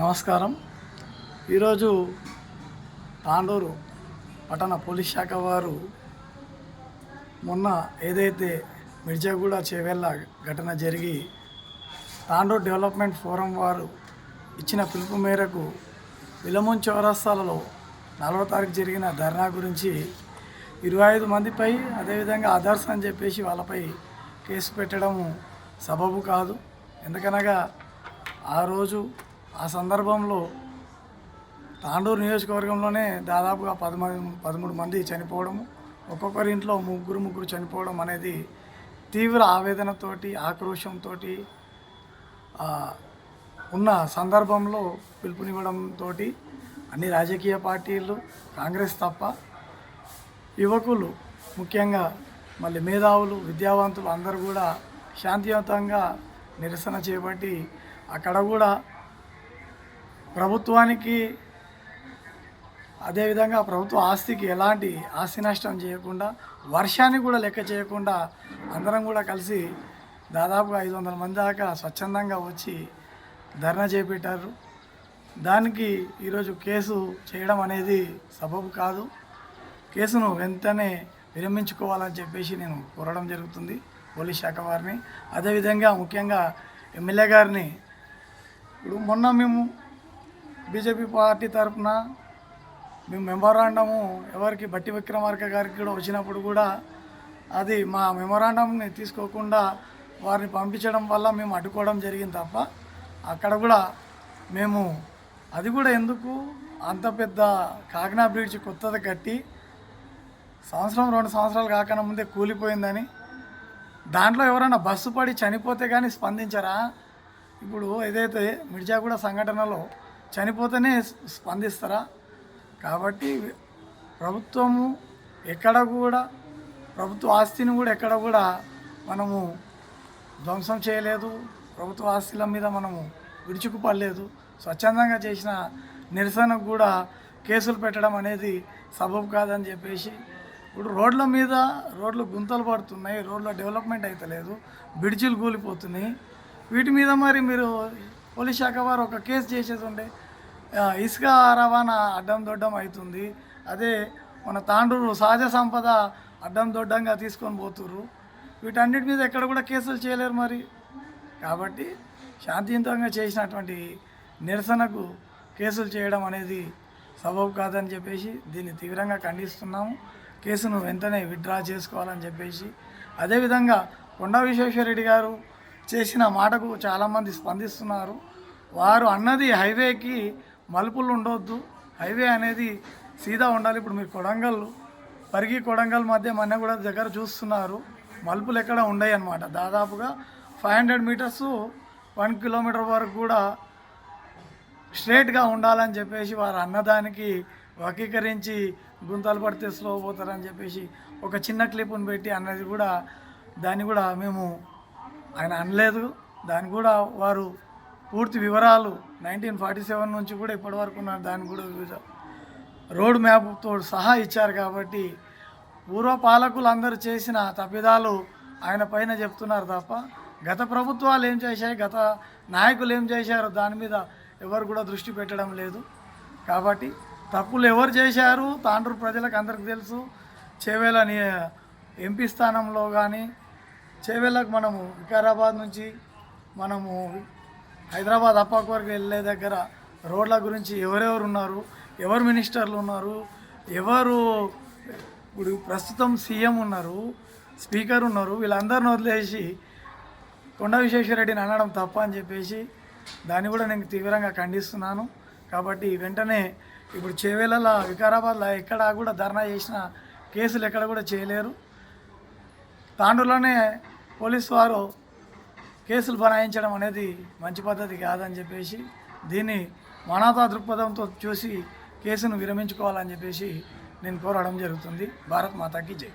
నమస్కారం. ఈరోజు తాండూరు పట్టణ పోలీస్ శాఖ వారు మొన్న ఏదైతే మిర్జాగూడ చేవెళ్ళ ఘటన జరిగి తాండూరు డెవలప్మెంట్ ఫోరం వారు ఇచ్చిన పిలుపు మేరకు విలమున్ చౌరస్తాలలో నాలుగో తారీఖు జరిగిన ధర్నా గురించి ఇరవై ఐదు మందిపై అదేవిధంగా అదర్స్ అని చెప్పేసి వాళ్ళపై కేసు పెట్టడం సబబు కాదు. ఎందుకనగా ఆ రోజు ఆ సందర్భంలో తాండూరు నియోజకవర్గంలోనే దాదాపుగా పదమూడు పదమూడు మంది చనిపోవడము ఒక్కొక్కరి ఇంట్లో ముగ్గురు ముగ్గురు చనిపోవడం అనేది తీవ్ర ఆవేదనతోటి ఆక్రోషంతో ఉన్న సందర్భంలో పిలుపునివ్వడంతో అన్ని రాజకీయ పార్టీలు కాంగ్రెస్ తప్ప యువకులు ముఖ్యంగా మళ్ళీ మేధావులు విద్యావంతులు అందరూ కూడా శాంతియుతంగా నిరసన చేపట్టి అక్కడ కూడా ప్రభుత్వానికి అదేవిధంగా ప్రభుత్వ ఆస్తికి ఎలాంటి ఆస్తి నష్టం చేయకుండా వర్షాన్ని కూడా లెక్క చేయకుండా అందరం కూడా కలిసి దాదాపుగా ఐదు వందల మంది దాకా స్వచ్ఛందంగా వచ్చి ధర్నా చేపట్టారు. దానికి ఈరోజు కేసు చేయడం అనేది సబబు కాదు. కేసును వెంటనే విరమించుకోవాలని చెప్పేసి నేను కోరడం జరుగుతుంది పోలీస్ శాఖ వారిని. అదేవిధంగా ముఖ్యంగా ఎమ్మెల్యే గారిని. ఇప్పుడు మొన్న మేము బీజేపీ పార్టీ తరఫున మేము మెమోరాండము ఎవరికి బట్టి విక్రమార్క గారికి కూడా వచ్చినప్పుడు కూడా అది మా మెమోరాండంని తీసుకోకుండా వారిని పంపించడం వల్ల మేము అడ్డుకోవడం జరిగింది తప్ప అక్కడ కూడా మేము అది కూడా ఎందుకు అంత పెద్ద కాకినా బ్రిడ్జ్ కొత్తది కట్టి సంవత్సరం రెండు సంవత్సరాలు కాకుండా ముందే కూలిపోయిందని దాంట్లో ఎవరైనా బస్సు పడి చనిపోతే కానీ స్పందించరా? ఇప్పుడు ఏదైతే మిర్జాగూడ సంఘటనలో చనిపోతేనే స్పందిస్తారా? కాబట్టి ప్రభుత్వము ఎక్కడ కూడా ప్రభుత్వ ఆస్తిని కూడా ఎక్కడ కూడా మనము ధ్వంసం చేయలేదు. ప్రభుత్వ ఆస్తుల మీద మనము విడుచుకుపడలేదు స్వచ్ఛందంగా చేసిన నిరసనకు కూడా కేసులు పెట్టడం అనేది సబబు కాదని చెప్పేసి ఇప్పుడు రోడ్ల మీద రోడ్లు గుంతలు పడుతున్నాయి. రోడ్ల డెవలప్మెంట్ అయితే లేదు. బ్రిడ్జిలు కూలిపోతున్నాయి. వీటి మీద మరి మీరు పోలీస్ శాఖ వారు ఒక కేసు చేసేసి ఉండే ఇసుక రవాణా అడ్డం దొడ్డం అవుతుంది. అదే మన తాండూరు సహజ సంపద అడ్డం దొడ్డంగా తీసుకొని పోతుర్రు. వీటన్నిటి మీద ఎక్కడ కూడా కేసులు చేయలేరు మరి. కాబట్టి శాంతియుతంగా చేసినటువంటి నిరసనకు కేసులు చేయడం అనేది సబబు కాదని చెప్పేసి దీన్ని తీవ్రంగా ఖండిస్తున్నాము. కేసును వెంటనే విత్డ్రా చేసుకోవాలని చెప్పేసి. అదేవిధంగా కొండా విశ్వేశ్వరరెడ్డి గారు చేసిన మాటకు చాలామంది స్పందిస్తున్నారు. వారు అన్నది హైవేకి మలుపులు ఉండొద్దు. హైవే అనేది సీదా ఉండాలి. ఇప్పుడు మీరు కొడంగల్ పరిగి కొడంగల్ మధ్య మన కూడా దగ్గర చూస్తున్నారు. మలుపులు ఎక్కడ ఉండవు అన్నమాట. దాదాపుగా five hundred meters one kilometer వరకు కూడా స్ట్రేట్గా ఉండాలని చెప్పేసి వారు అన్నదానికి వకీకరించి గుంతలు పడితే స్లో పోతారని చెప్పేసి ఒక చిన్న క్లిప్ను పెట్టి అన్నది కూడా దాన్ని కూడా మేము ఆయన అనలేదు. దాన్ని కూడా వారు పూర్తి వివరాలు నైన్టీన్ ఫార్టీ సెవెన్ నుంచి కూడా ఇప్పటి వరకు ఉన్న దాన్ని కూడా వివిధ రోడ్ మ్యాప్తో సహా ఇచ్చారు కాబట్టి పూర్వ పాలకులు అందరూ చేసిన తప్పిదాలు ఆయన పైన చెప్తున్నారు తప్ప గత ప్రభుత్వాలు ఏం చేశాయి గత నాయకులు ఏం చేశారు దాని మీద ఎవరు కూడా దృష్టి పెట్టడం లేదు. కాబట్టి తప్పులు ఎవరు చేశారు తాండ్రు ప్రజలకు అందరికి తెలుసు. చేవేళ ఎంపీ స్థానంలో కానీ చేవేళ్ళకు మనము వికారాబాద్ నుంచి మనము హైదరాబాద్ అప్పాక్ వరకు వెళ్ళే దగ్గర రోడ్ల గురించి ఎవరెవరు ఉన్నారు ఎవరు మినిస్టర్లు ఉన్నారు ఎవరు ఇప్పుడు ప్రస్తుతం సీఎం ఉన్నారు స్పీకర్ ఉన్నారు వీళ్ళందరిని వదిలేసి కొండ విశ్వేశ్వరరెడ్డిని అనడం తప్ప అని చెప్పేసి దాన్ని కూడా నేను తీవ్రంగా ఖండిస్తున్నాను. కాబట్టి వెంటనే ఇప్పుడు చేవేళ్ళ వికారాబాద్లో ఎక్కడ కూడా ధర్నా చేసిన కేసులు ఎక్కడ కూడా చేయలేరు. తాండూరులోనే పోలీసు వారు కేసులు బనాయించడం అనేది మంచి పద్ధతి కాదని చెప్పేసి దీన్ని మానవతా దృక్పథంతో చూసి కేసును విరమించుకోవాలని చెప్పేసి నేను కోరడం జరుగుతుంది. భారత్ మాతాకి జై.